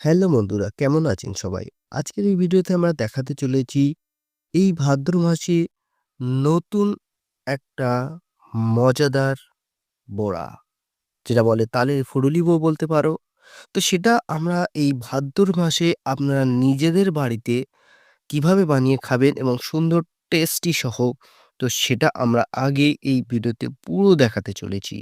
Hello বন্ধুরা, কেমন আছেন সবাই? আজকের এই ভিডিওতে আমরা দেখাতে চলেছি এই ভাদ্র মাসে নতুন একটা মজাদার বড়া, যেটা বলে তালের ফুরুলি বউ বলতে পারো। তো সেটা আমরা এই ভাদ্র মাসে আপনারা নিজেদের বাড়িতে কীভাবে বানিয়ে খাবেন এবং সুন্দর টেস্টি সহ, তো সেটা আমরা আগে এই ভিডিওতে পুরো দেখাতে চলেছি।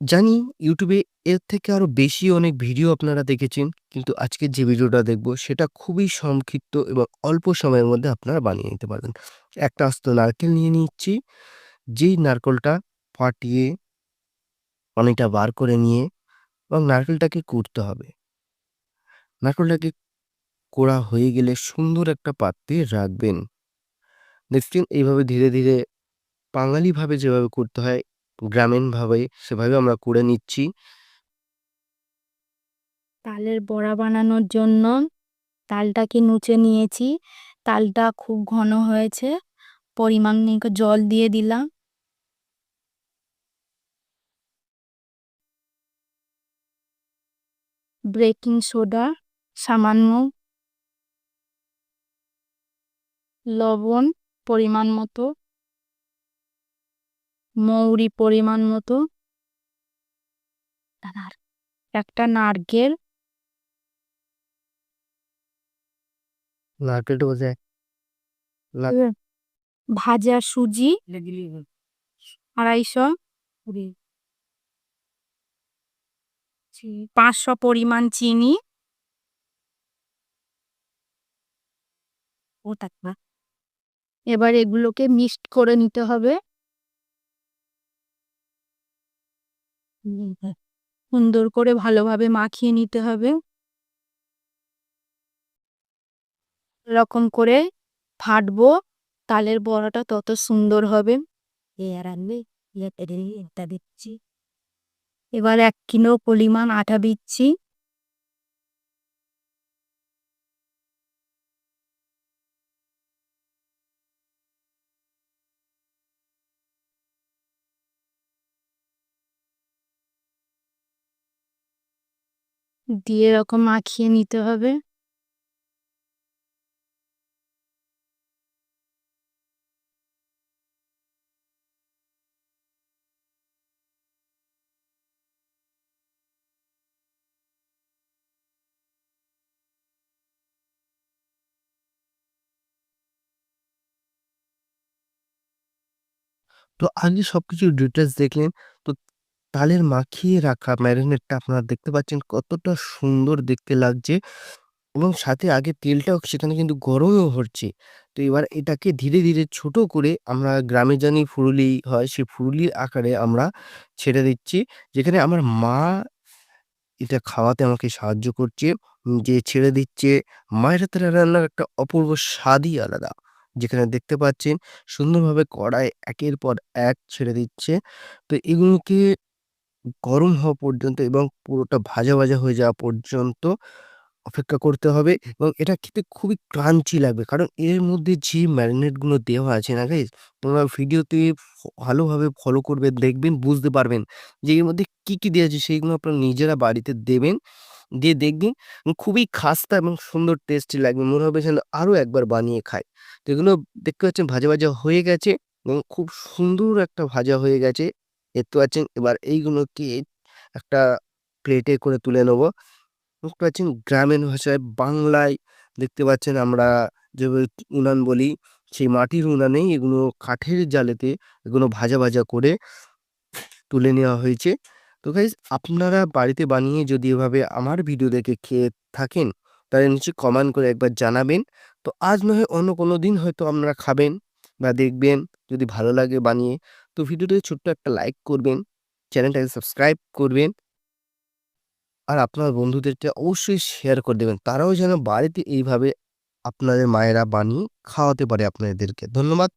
জানি ইউটিউবে এর থেকে আরও বেশি অনেক ভিডিও আপনারা দেখেছেন, কিন্তু আজকের যে ভিডিওটা দেখব সেটা খুবই সংক্ষিপ্ত এবং অল্প সময়ের মধ্যে আপনারা বানিয়ে নিতে পারবেন। একটা আস্ত নারকেল নিয়ে নিচ্ছি, যেই নারকেলটা ফাটিয়ে পানিটা বার করে নিয়ে এবং নারকেলটাকে কুড়তে হবে। নারকেলটাকে কোড়া হয়ে গেলে সুন্দর একটা পাত্রে রাখবেন। দেখছেন? এইভাবে ধীরে ধীরে বাঙালিভাবে যেভাবে করতে হয় গ্রামীণভাবে সেভাবে আমরা করে নিচ্ছি। তালের বড়া বানানোর জন্য তালটাকে নুচে নিয়েছি। তালটা খুব ঘন হয়েছে, পরিমাণ মতো জল দিয়ে দিলাম। বেকিং সোডা, সামান্য লবণ পরিমাণ মতো মৌরি পরিমাণ মতো। একটা নারকেল। নারকেলটা বোঝায় ভাজা সুজি। আড়াইশো। পাঁচশো পরিমাণ চিনি। এবার এগুলোকে মিক্সড করে নিতে হবে। সুন্দর করে ভালোভাবে মাখিয়ে নিতে হবে। এরকম করে ফাটবো তালের বড়াটা তত সুন্দর হবে। দিচ্ছি। এবার এক কিলো পরিমাণ আটা দিচ্ছি। দিয়ে এরকম মাখিয়ে নিতে হবে। তো আগে সবকিছু ডিটেলস দেখলেন তো তালের মাখিয়ে রাখা ম্যারিনেটটা আপনারা দেখতে পাচ্ছেন কতটা সুন্দর দেখতে লাগছে এবং সাথে আগে তেলটাও সেখানে কিন্তু গরমও হচ্ছে। তো এবার এটাকে ধীরে ধীরে ছোট করে আমরা গ্রামে জানি ফুরুলি হয়, সেই ফুরুলির আকারে আমরা ছেড়ে দিচ্ছি, যেখানে আমার মা এটা খাওয়াতে আমাকে সাহায্য করছে যে ছেড়ে দিচ্ছে। মায়ের হাতের রান্নার একটা অপূর্ব স্বাদই আলাদা, যেখানে দেখতে পাচ্ছেন সুন্দরভাবে কড়াই একের পর এক ছেড়ে দিচ্ছে। তো এগুলোকে গরম হওয়া পর্যন্ত এবং পুরোটা ভাজা ভাজা হয়ে যাওয়া পর্যন্ত অপেক্ষা করতে হবে এবং এটা খেতে খুবই ক্রাঞ্চি লাগবে। কারণ এর মধ্যে যে ম্যারিনেটগুলো দেওয়া আছে না গাইজ তোমরা ভিডিওতে ভালোভাবে ফলো করবেন দেখবেন, বুঝতে পারবেন যে এর মধ্যে কি কি দেওয়া আছে, সেইগুলো আপনারা নিজেরা বাড়িতে দেবেন, দিয়ে দেখবেন খুবই খাস্তা এবং সুন্দর টেস্টি লাগবে। মনে হবে যেন আরও একবার বানিয়ে খায় তো এগুলো দেখতে পাচ্ছেন ভাজা ভাজা হয়ে গেছে এবং খুব সুন্দর একটা ভাজা হয়ে গেছে। দেখতে পাচ্ছেন। এবার এইগুলোকে একটা প্লেটে করে তুলে নেব। বুঝতে পারছেন গ্রামীণ ভাষায় বাংলায় দেখতে পাচ্ছেন আমরা যেভাবে উনান বলি, সেই মাটির উনানেই এগুলো কাঠের জালেতে এগুলো ভাজা ভাজা করে তুলে নেওয়া হয়েছে। তো গাইজ আপনারা বাড়িতে বানিয়ে যদি এভাবে আমার ভিডিও দেখে খেয়ে থাকেন, তাহলে নিচে কমেন্ট করে একবার জানাবেন। তো আজ নয় অন্য কোনো দিন হয়তো আপনারা খাবেন। বা দেখবেন যদি ভালো লাগে বানিয়ে, তো ভিডিওতে ছোট্ট একটা লাইক করবেন, চ্যানেলটাকে সাবস্ক্রাইব করবেন। আর আপনার বন্ধুদেরকে অবশ্যই শেয়ার করে দেবেন। তারাও যেন বাড়িতে এইভাবে আপনাদের মায়েরা বানিয়ে খাওয়াতে পারে আপনাদেরকে। ধন্যবাদ।